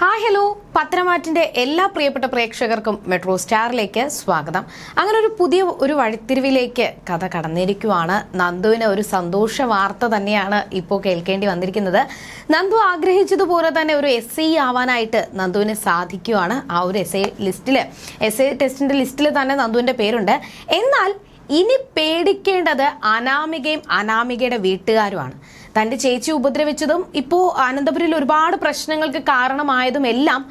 Hi hello. പത്രമാറ്റിന്റെ എല്ലാ പ്രിയപ്പെട്ട പ്രേക്ഷകർക്കും മെട്രോ സ്റ്റാറിലേക്ക് സ്വാഗതം. അങ്ങനെ ഒരു പുതിയ ഒരു വഴിത്തിരിവിലേക്ക് കഥ കടന്നിരിക്കുവാണ്. നന്ദുവിന് ഒരു സന്തോഷ വാർത്ത തന്നെയാണ് ഇപ്പോൾ കേൾക്കേണ്ടി വന്നിരിക്കുന്നത്. നന്ദു ആഗ്രഹിച്ചതുപോലെ തന്നെ ഒരു എസ് ഐ ആവാനായിട്ട് നന്ദുവിന് സാധിക്കുവാണ് ആ ഒരു എസ് ഐ ലിസ്റ്റിൽ എസ് ഐ ടെസ്റ്റിന്റെ ലിസ്റ്റിൽ തന്നെ നന്ദുവിന്റെ പേരുണ്ട്. എന്നാൽ ഇനി പേടിക്കേണ്ടത് അനാമികയും അനാമികയുടെ വീട്ടുകാരുമാണ്. തന്റെ ചേച്ചി ഉപദ്രവിച്ചതും ഇപ്പോ അനന്തപുരയിൽ ഒരുപാട് പ്രശ്നങ്ങൾക്ക് കാരണമായതും എല്ലാം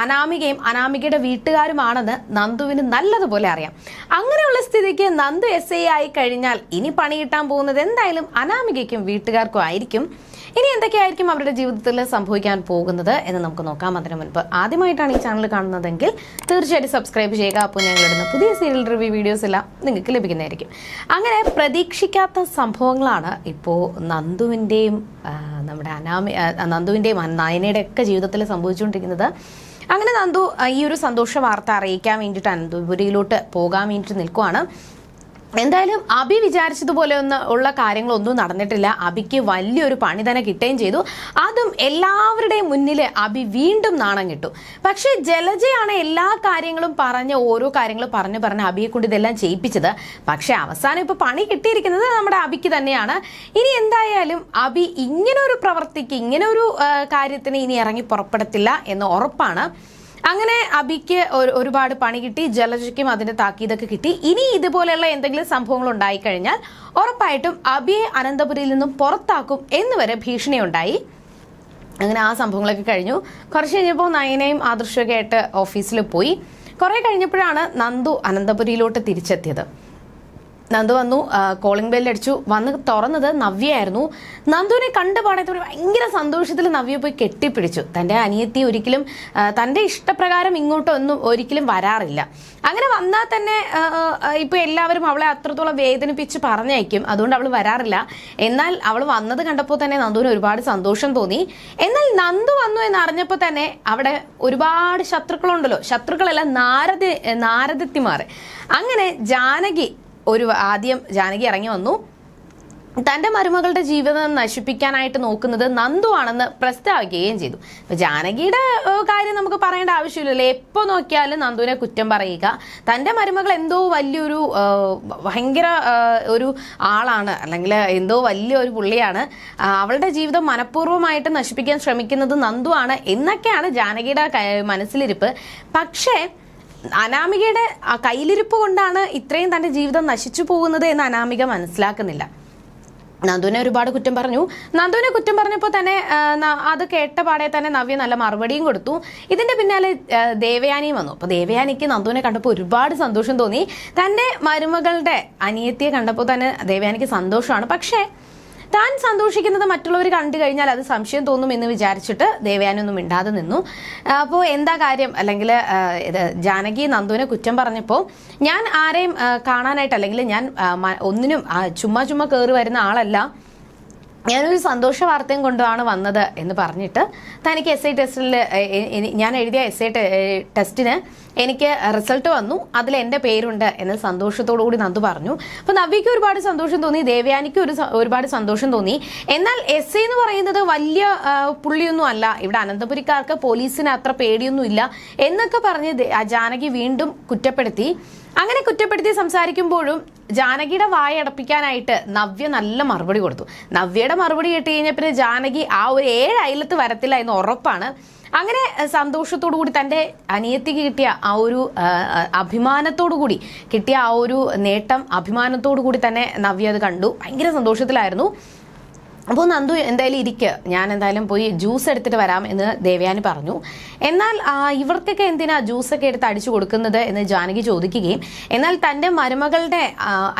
അനാമികയും അനാമികയുടെ വീട്ടുകാരുമാണെന്ന് നന്ദുവിന് നല്ലതുപോലെ അറിയാം. അങ്ങനെയുള്ള സ്ഥിതിക്ക് നന്ദു എസ് ഐ ആയി കഴിഞ്ഞാൽ ഇനി പണി കിട്ടാൻ പോകുന്നത് എന്തായാലും അനാമികയ്ക്കും വീട്ടുകാർക്കും ആയിരിക്കും. ഇനി എന്തൊക്കെയായിരിക്കും അവരുടെ ജീവിതത്തിൽ സംഭവിക്കാൻ പോകുന്നത് എന്ന് നമുക്ക് നോക്കാം. അതിനു മുൻപ് ആദ്യമായിട്ടാണ് ഈ ചാനൽ കാണുന്നതെങ്കിൽ തീർച്ചയായിട്ടും സബ്സ്ക്രൈബ് ചെയ്യുക. അപ്പോൾ ഞങ്ങൾ ഇടുന്ന പുതിയ സീരിയൽ റിവ്യൂ വീഡിയോസ് എല്ലാം നിങ്ങൾക്ക് ലഭിക്കുന്നതായിരിക്കും. അങ്ങനെ പ്രതീക്ഷിക്കാത്ത സംഭവങ്ങളാണ് ഇപ്പോൾ നന്ദുവിന്റെയും നമ്മുടെ അനാമി നന്ദുവിന്റെയും നയനയുടെ ഒക്കെ ജീവിതത്തിൽ സംഭവിച്ചുകൊണ്ടിരിക്കുന്നത്. അങ്ങനെ നന്ദു ഈ ഒരു സന്തോഷ വാർത്ത അറിയിക്കാൻ വേണ്ടിയിട്ട് അനന്തപുരിയിലോട്ട് പോകാൻ വേണ്ടിയിട്ട് നിൽക്കുവാണ്. എന്തായാലും അബി വിചാരിച്ചതുപോലെ ഒന്ന് ഉള്ള കാര്യങ്ങളൊന്നും നടന്നിട്ടില്ല. അബിക്ക് വലിയൊരു പണി തന്നെ കിട്ടുകയും ചെയ്തു. അതും എല്ലാവരുടെയും മുന്നിൽ അബി വീണ്ടും നാണം കിട്ടു. പക്ഷേ ജലജയാണ് എല്ലാ കാര്യങ്ങളും പറഞ്ഞ് ഓരോ കാര്യങ്ങൾ പറഞ്ഞ് പറഞ്ഞ് അബിയെ കൊണ്ട് ഇതെല്ലാം ചെയ്യിപ്പിച്ചത്. പക്ഷേ അവസാനം ഇപ്പൊ പണി കിട്ടിയിരിക്കുന്നത് നമ്മുടെ അബിക്ക് തന്നെയാണ്. ഇനി എന്തായാലും അബി ഇങ്ങനെ ഒരു പ്രവർത്തിക്ക് ഇങ്ങനെ ഒരു കാര്യത്തിന് ഇനി ഇറങ്ങി പുറപ്പെടത്തില്ല എന്ന് ഉറപ്പാണ്. അങ്ങനെ അബിക്ക് ഒരുപാട് പണി കിട്ടി ജലജയ്ക്കും അതിന്റെ താക്കീതൊക്കെ കിട്ടി. ഇനി ഇതുപോലെയുള്ള എന്തെങ്കിലും സംഭവങ്ങൾ ഉണ്ടായി കഴിഞ്ഞാൽ ഉറപ്പായിട്ടും അബിയെ അനന്തപുരിയിൽ നിന്നും പുറത്താക്കും എന്ന് വരെ ഭീഷണി ഉണ്ടായി അങ്ങനെ ആ സംഭവങ്ങളൊക്കെ കഴിഞ്ഞു. കുറച്ച് കഴിഞ്ഞപ്പോൾ നയനയും ആദർശമൊക്കെ ആയിട്ട് ഓഫീസിൽ പോയി. കുറെ കഴിഞ്ഞപ്പോഴാണ് നന്ദു അനന്തപുരിയിലോട്ട് തിരിച്ചെത്തിയത്. നന്ദു വന്നു കോളിംഗ് ബെല്ല് അടിച്ചു. വന്ന് തുറന്നത് നവ്യയായിരുന്നു. നന്ദുവിനെ കണ്ട പാടത്തോടെ ഭയങ്കര സന്തോഷത്തിൽ നവ്യ പോയി കെട്ടിപ്പിടിച്ചു. തന്റെ അനിയത്തി ഒരിക്കലും തന്റെ ഇഷ്ടപ്രകാരം ഇങ്ങോട്ടൊന്നും ഒരിക്കലും വരാറില്ല. അങ്ങനെ വന്നാൽ തന്നെ ആ, എല്ലാവരും അവളെ അത്രത്തോളം വേദനിപ്പിച്ച് പറഞ്ഞയക്കും. അതുകൊണ്ട് അവൾ വരാറില്ല. എന്നാൽ അവൾ വന്നത് കണ്ടപ്പോൾ തന്നെ നന്ദുവിന് ഒരുപാട് സന്തോഷം തോന്നി. എന്നാൽ നന്ദു വന്നു എന്ന് അറിഞ്ഞപ്പോൾ തന്നെ അവിടെ ഒരുപാട് ശത്രുക്കളുണ്ടല്ലോ. ശത്രുക്കളെല്ലാം നാരദ നാരദത്തിമാർ. അങ്ങനെ ജാനകി ഒരു ആദ്യം ജാനകി ഇറങ്ങി വന്നു. തന്റെ മരുമകളുടെ ജീവിതം നശിപ്പിക്കാനായിട്ട് നോക്കുന്നത് നന്ദു ആണെന്ന് പ്രസ്താവിക്കുകയും ചെയ്തു. അപ്പൊ ജാനകിയുടെ കാര്യം നമുക്ക് പറയേണ്ട ആവശ്യമില്ലല്ലോ? എപ്പോ നോക്കിയാലും നന്ദുവിനെ കുറ്റം പറയുക. തന്റെ മരുമകൾ എന്തോ വലിയൊരു ഭയങ്കര ഒരു ആളാണ് അല്ലെങ്കിൽ എന്തോ വലിയൊരു പുള്ളിയാണ്. അവളുടെ ജീവിതം മനഃപൂർവമായിട്ട് നശിപ്പിക്കാൻ ശ്രമിക്കുന്നത് നന്ദു ആണ് എന്നൊക്കെയാണ് ജാനകിയുടെ മനസ്സിലിരിപ്പ്. പക്ഷേ അനാമികയുടെ കയ്യിലിരിപ്പ് കൊണ്ടാണ് ഇത്രയും തന്റെ ജീവിതം നശിച്ചു പോകുന്നത് എന്ന് അനാമിക മനസ്സിലാക്കുന്നില്ല. നന്ദുവിനെ ഒരുപാട് കുറ്റം പറഞ്ഞു. നന്ദുവിനെ കുറ്റം പറഞ്ഞപ്പോൾ തന്നെ അത് കേട്ട പാടെ തന്നെ നവ്യ നല്ല മറുപടിയും കൊടുത്തു. ഇതിന്റെ പിന്നാലെ ദേവയാനിയും വന്നു. അപ്പോൾ ദേവയാനിക്ക് നന്ദുവിനെ കണ്ടപ്പോൾ ഒരുപാട് സന്തോഷം തോന്നി. തന്റെ മരുമകളുടെ അനിയത്തിയെ കണ്ടപ്പോൾ തന്നെ ദേവയാനിക്ക് സന്തോഷമാണ്. പക്ഷേ താൻ സന്തോഷിക്കുന്നത് മറ്റുള്ളവർ കണ്ടു കഴിഞ്ഞാൽ അത് സംശയം തോന്നും എന്ന് വിചാരിച്ചിട്ട് ദേവയാനൊന്നും മിണ്ടാതെ നിന്നു. അപ്പോൾ എന്താ കാര്യം? അല്ലെങ്കിൽ ഇത് ജാനകി നന്ദുവിനെ കുറ്റം പറഞ്ഞപ്പോൾ ഞാൻ ആരെയും കാണാനായിട്ട് അല്ലെങ്കിൽ ഞാൻ ഒന്നിനും ചുമ്മാ ചുമ്മാ കയറി വരുന്ന ആളല്ല. ഞാനൊരു സന്തോഷ വാർത്തയും കൊണ്ടാണ് വന്നത് എന്ന് പറഞ്ഞിട്ട് തനിക്ക് എസ് ഐ ടെസ്റ്റിൽ ഞാൻ എഴുതിയ എസ് ഐ ടെസ്റ്റിന് എനിക്ക് റിസൾട്ട് വന്നു. അതിൽ എന്റെ പേരുണ്ട് എന്ന് സന്തോഷത്തോടു കൂടി നന്ദു പറഞ്ഞു. അപ്പോൾ നവ്യയ്ക്ക് ഒരുപാട് സന്തോഷം തോന്നി ദേവയാനിക്ക് ഒരു ഒരുപാട് സന്തോഷം തോന്നി. എന്നാൽ എസ് എന്ന് പറയുന്നത് വലിയ പുള്ളിയൊന്നും അല്ല. ഇവിടെ അനന്തപുരിക്കാർക്ക് പോലീസിന് അത്ര പേടിയൊന്നും ഇല്ല എന്നൊക്കെ പറഞ്ഞ് ജാനകി വീണ്ടും കുറ്റപ്പെടുത്തി. അങ്ങനെ കുറ്റപ്പെടുത്തി സംസാരിക്കുമ്പോഴും ജാനകിയുടെ വായ അടപ്പിക്കാനായിട്ട് നവ്യ നല്ല മറുപടി കൊടുത്തു. നവ്യയുടെ മറുപടി കേട്ട് കഴിഞ്ഞാൽ പിന്നെ ജാനകി ആ ഒരു ഏഴ് അയലത്ത് വരത്തില്ല എന്ന് ഉറപ്പാണ്. അങ്ങനെ സന്തോഷത്തോടു കൂടി തന്റെ അനിയത്തിക്ക് കിട്ടിയ ആ ഒരു അഭിമാനത്തോടു കൂടി കിട്ടിയ ആ ഒരു നേട്ടം അഭിമാനത്തോടു കൂടി തന്നെ നവ്യ അത് കണ്ടു. ഭയങ്കര സന്തോഷത്തിലായിരുന്നു. അപ്പോൾ നന്ദു എന്തായാലും ഇരിക്കുക ഞാൻ എന്തായാലും പോയി ജ്യൂസ് എടുത്തിട്ട് വരാം എന്ന് ദേവയാനി പറഞ്ഞു. എന്നാൽ ഇവർക്കൊക്കെ എന്തിനാ ജ്യൂസൊക്കെ എടുത്ത് അടിച്ചു കൊടുക്കുന്നത് എന്ന് ജാനകി ചോദിക്കുകയും എന്നാൽ തന്റെ മരുമകളുടെ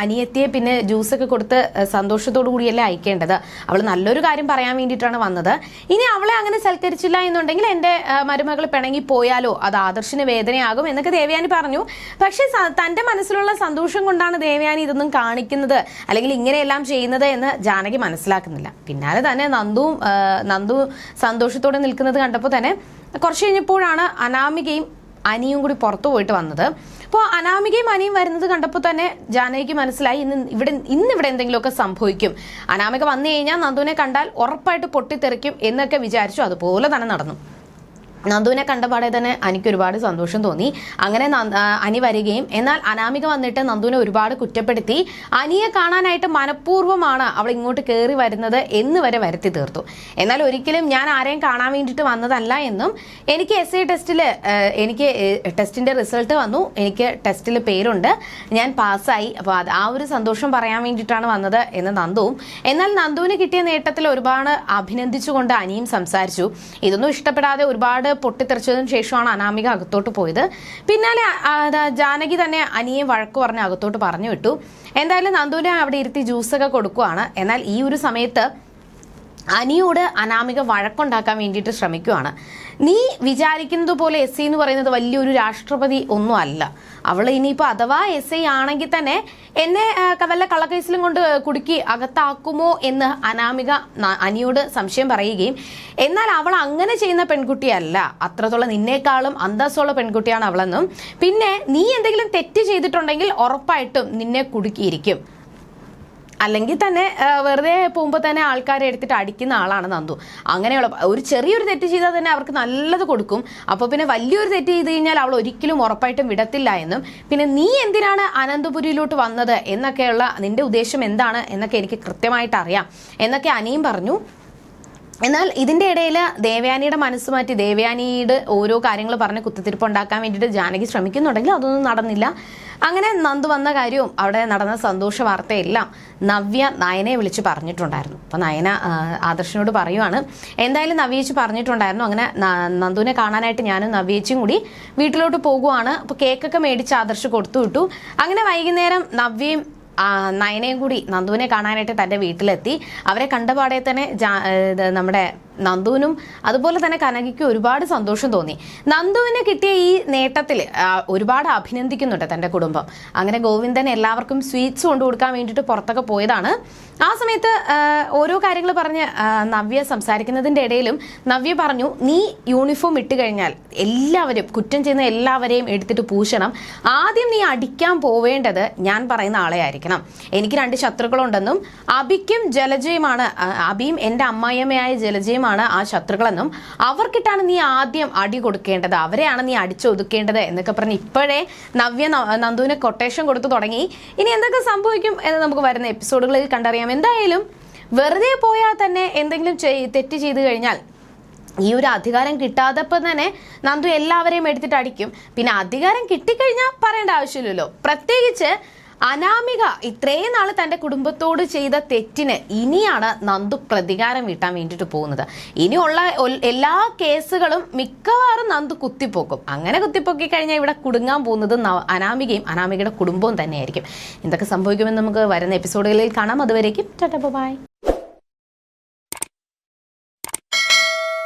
അനിയത്തിയെ പിന്നെ ജ്യൂസൊക്കെ കൊടുത്ത് സന്തോഷത്തോടു കൂടിയല്ലേ അയക്കേണ്ടത്? അവൾ നല്ലൊരു കാര്യം പറയാൻ വേണ്ടിയിട്ടാണ് വന്നത്. ഇനി അവളെ അങ്ങനെ സൽക്കരിച്ചില്ല എന്നുണ്ടെങ്കിൽ എന്റെ മരുമകൾ പിണങ്ങി പോയാലോ? അത് ആദർശിന് വേദനയാകും എന്നൊക്കെ ദേവയാനി പറഞ്ഞു. പക്ഷേ തന്റെ മനസ്സിലുള്ള സന്തോഷം കൊണ്ടാണ് ദേവയാനി ഇതൊന്നും കാണിക്കുന്നത് അല്ലെങ്കിൽ ഇങ്ങനെയെല്ലാം ചെയ്യുന്നത് എന്ന് ജാനകി മനസ്സിലാക്കുന്നില്ല. പിന്നാലെ തന്നെ നന്ദുവും നന്ദു സന്തോഷത്തോടെ നിൽക്കുന്നത് കണ്ടപ്പോൾ തന്നെ കുറച്ച് കഴിഞ്ഞപ്പോഴാണ് അനാമികയും അനിയും കൂടി പുറത്തു പോയിട്ട് വന്നത്. അപ്പോൾ അനാമികയും അനിയും വരുന്നത് കണ്ടപ്പോൾ തന്നെ ജാനകിക്ക് മനസ്സിലായി ഇന്ന് ഇവിടെ ഇന്ന് ഇവിടെ എന്തെങ്കിലുമൊക്കെ സംഭവിക്കും. അനാമിക വന്നു കഴിഞ്ഞാൽ നന്ദുവിനെ കണ്ടാൽ ഉറപ്പായിട്ട് പൊട്ടിത്തെറിക്കും എന്നൊക്കെ വിചാരിച്ചു. അതുപോലെ തന്നെ നടന്നു. നന്ദുവിനെ കണ്ടപാടെ തന്നെ അനിക്ക് ഒരുപാട് സന്തോഷം തോന്നി. അങ്ങനെ അനി വരികയും എന്നാൽ അനാമിക വന്നിട്ട് നന്ദുവിനെ ഒരുപാട് കുറ്റപ്പെടുത്തി. അനിയെ കാണാനായിട്ട് മനഃപൂർവമാണ് അവൾ ഇങ്ങോട്ട് കയറി വരുന്നത് എന്ന് വരെ വരുത്തി തീർത്തു. എന്നാൽ ഒരിക്കലും ഞാൻ ആരെയും കാണാൻ വേണ്ടിയിട്ട് വന്നതല്ല എന്നും എനിക്ക് എസ് ഐ ടെസ്റ്റിൽ എനിക്ക് ടെസ്റ്റിന്റെ റിസൾട്ട് വന്നു. എനിക്ക് ടെസ്റ്റിൽ പേരുണ്ട്. ഞാൻ പാസ്സായി. അപ്പോൾ അത് ആ ഒരു സന്തോഷം പറയാൻ വേണ്ടിയിട്ടാണ് വന്നത് എന്ന് നന്ദുവും. എന്നാൽ നന്ദുവിന് കിട്ടിയ നേട്ടത്തിൽ ഒരുപാട് അഭിനന്ദിച്ചുകൊണ്ട് അനിയും സംസാരിച്ചു. ഇതൊന്നും ഇഷ്ടപ്പെടാതെ ഒരുപാട് പൊട്ടിത്തെറിച്ചതിന് ശേഷമാണ് അനാമിക അകത്തോട്ട് പോയത്. പിന്നാലെ ജാനകി തന്നെ അനിയെ വഴക്ക് പറഞ്ഞ് അകത്തോട്ട് പറഞ്ഞു വിട്ടു. എന്തായാലും നന്ദുവിനെ അവിടെ ഇരുത്തി ജ്യൂസൊക്കെ കൊടുക്കുവാണ്. എന്നാൽ ഈ ഒരു സമയത്ത് അനിയോട് അനാമിക വഴക്കുണ്ടാക്കാൻ വേണ്ടിയിട്ട് ശ്രമിക്കുവാണ്. നീ വിചാരിക്കുന്നത് പോലെ എസ് ഐ എന്ന് പറയുന്നത് വലിയൊരു രാഷ്ട്രപതി ഒന്നും അല്ല. അവൾ ഇനിയിപ്പോൾ അഥവാ എസ് ഐ ആണെങ്കിൽ തന്നെ എന്നെ വല്ല കള്ളക്കേസിലും കൊണ്ട് കുടുക്കി അകത്താക്കുമോ എന്ന് അനാമിക അനിയോട് സംശയം പറയുകയും എന്നാൽ അവൾ അങ്ങനെ ചെയ്യുന്ന പെൺകുട്ടിയല്ല. അത്രത്തോളം നിന്നേക്കാളും അന്തസ്സുള്ള പെൺകുട്ടിയാണ് അവളെന്നും. പിന്നെ നീ എന്തെങ്കിലും തെറ്റ് ചെയ്തിട്ടുണ്ടെങ്കിൽ ഉറപ്പായിട്ടും നിന്നെ കുടുക്കിയിരിക്കും. അല്ലെങ്കിൽ തന്നെ വെറുതെ പോകുമ്പോൾ തന്നെ ആൾക്കാരെ എടുത്തിട്ട് അടിക്കുന്ന ആളാണ് നന്ദു. അങ്ങനെയുള്ള ഒരു ചെറിയൊരു തെറ്റ് ചെയ്താൽ തന്നെ അവർക്ക് നല്ലത് കൊടുക്കും. അപ്പോൾ പിന്നെ വലിയൊരു തെറ്റ് ചെയ്ത് കഴിഞ്ഞാൽ അവൾ ഒരിക്കലും ഉറപ്പായിട്ടും വിടത്തില്ല എന്നും. പിന്നെ നീ എന്തിനാണ് അനന്തപുരിയിലോട്ട് വന്നത് എന്നൊക്കെയുള്ള നിന്റെ ഉദ്ദേശം എന്താണ് എന്നൊക്കെ എനിക്ക് കൃത്യമായിട്ട് അറിയാം. എന്നൊക്കെ അനിയും പറഞ്ഞു. എന്നാൽ ഇതിന്റെ ഇടയിൽ ദേവയാനിയുടെ മനസ്സ് മാറ്റി ദേവയാനിയുടെ ഓരോ കാര്യങ്ങൾ പറഞ്ഞ് കുത്തിത്തിരിപ്പ് ഉണ്ടാക്കാൻ വേണ്ടിയിട്ട് ജാനകി ശ്രമിക്കുന്നുണ്ടെങ്കിൽ അതൊന്നും നടന്നില്ല. അങ്ങനെ നന്ദു വന്ന കാര്യവും അവിടെ നടന്ന സന്തോഷ വാർത്തയെല്ലാം നവ്യ നയനെ വിളിച്ച് പറഞ്ഞിട്ടുണ്ടായിരുന്നു. അപ്പോൾ നയന ആദർശനോട് പറയുവാണ് എന്തായാലും നവ്യേച്ചി പറഞ്ഞിട്ടുണ്ടായിരുന്നു. അങ്ങനെ നന്ദുവിനെ കാണാനായിട്ട് ഞാനും നവ്യേച്ചിയും കൂടി വീട്ടിലോട്ട് പോകുവാണ്. അപ്പോൾ കേക്കൊക്കെ മേടിച്ച് ആദർശ് കൊടുത്തു വിട്ടു അങ്ങനെ വൈകുന്നേരം നവ്യയും നയനയും കൂടി നന്ദുവിനെ കാണാനായിട്ട് തന്റെ വീട്ടിലെത്തി. അവരെ കണ്ടപാടെ തന്നെ നമ്മുടെ നന്ദുവിനും അതുപോലെ തന്നെ കനകയ്ക്കും ഒരുപാട് സന്തോഷം തോന്നി. നന്ദുവിന് കിട്ടിയ ഈ നേട്ടത്തിൽ ഒരുപാട് അഭിനന്ദിക്കുന്നുണ്ട് തന്റെ കുടുംബം. അങ്ങനെ ഗോവിന്ദൻ എല്ലാവർക്കും സ്വീറ്റ്സ് കൊണ്ടു കൊടുക്കാൻ വേണ്ടിയിട്ട് പുറത്തൊക്കെ പോയതാണ്. ആ സമയത്ത് ഓരോ കാര്യങ്ങൾ പറഞ്ഞ് നവ്യ സംസാരിക്കുന്നതിന്റെ ഇടയിലും നവ്യ പറഞ്ഞു നീ യൂണിഫോം ഇട്ട് കഴിഞ്ഞാൽ എല്ലാവരും കുറ്റം ചെയ്യുന്ന എല്ലാവരെയും എടുത്തിട്ട് പൂശണം. ആദ്യം നീ അടിക്കാൻ പോവേണ്ടത് ഞാൻ പറയുന്ന ആളെ ആയിരിക്കണം. എനിക്ക് രണ്ട് ശത്രുക്കളുണ്ടെന്നും അബിക്കും ജലജയുമാണ് അബിയും എന്റെ അമ്മായിയമ്മയായ ജലജയുമാണ് ആ ശത്രുക്കളെന്നും അവർക്കിട്ടാണ് നീ ആദ്യം അടി കൊടുക്കേണ്ടത് അവരെയാണ് നീ അടിച്ചൊതുക്കേണ്ടത് എന്നൊക്കെ പറഞ്ഞ് ഇപ്പോഴേ നവ്യ നന്ദുവിന് കൊട്ടേഷൻ കൊടുത്തു തുടങ്ങി. ഇനി എന്തൊക്കെ സംഭവിക്കും എന്ന് നമുക്ക് വരുന്ന എപ്പിസോഡുകളിൽ കണ്ടറിയാം. എന്തായാലും വെറുതെ പോയാൽ തന്നെ എന്തെങ്കിലും തെറ്റ് ചെയ്തു കഴിഞ്ഞാൽ ഈ ഒരു അധികാരം കിട്ടാതപ്പോൾ തന്നെ നന്ദു എല്ലാവരെയും എടുത്തിട്ട് അടിക്കും. പിന്നെ അധികാരം കിട്ടിക്കഴിഞ്ഞാൽ പറയേണ്ട ആവശ്യമില്ലല്ലോ. പ്രത്യേകിച്ച് അനാമിക ഇത്രയും നാൾ തന്റെ കുടുംബത്തോട് ചെയ്ത തെറ്റിന് ഇനിയാണ് നന്ദു പ്രതികാരം വീട്ടാൻ വേണ്ടിയിട്ട് പോകുന്നത്. ഇനിയുള്ള എല്ലാ കേസുകളും മിക്കവാറും നന്ദു കുത്തിപ്പോക്കും. അങ്ങനെ കുത്തിപ്പൊക്കി കഴിഞ്ഞാൽ ഇവിടെ കുടുങ്ങാൻ പോകുന്നത് അനാമികയും അനാമികയുടെ കുടുംബവും തന്നെയായിരിക്കും. എന്തൊക്കെ സംഭവിക്കുമെന്ന് നമുക്ക് വരുന്ന എപ്പിസോഡുകളിൽ കാണാം. അതുവരേക്കും ടാറ്റ ബൈ.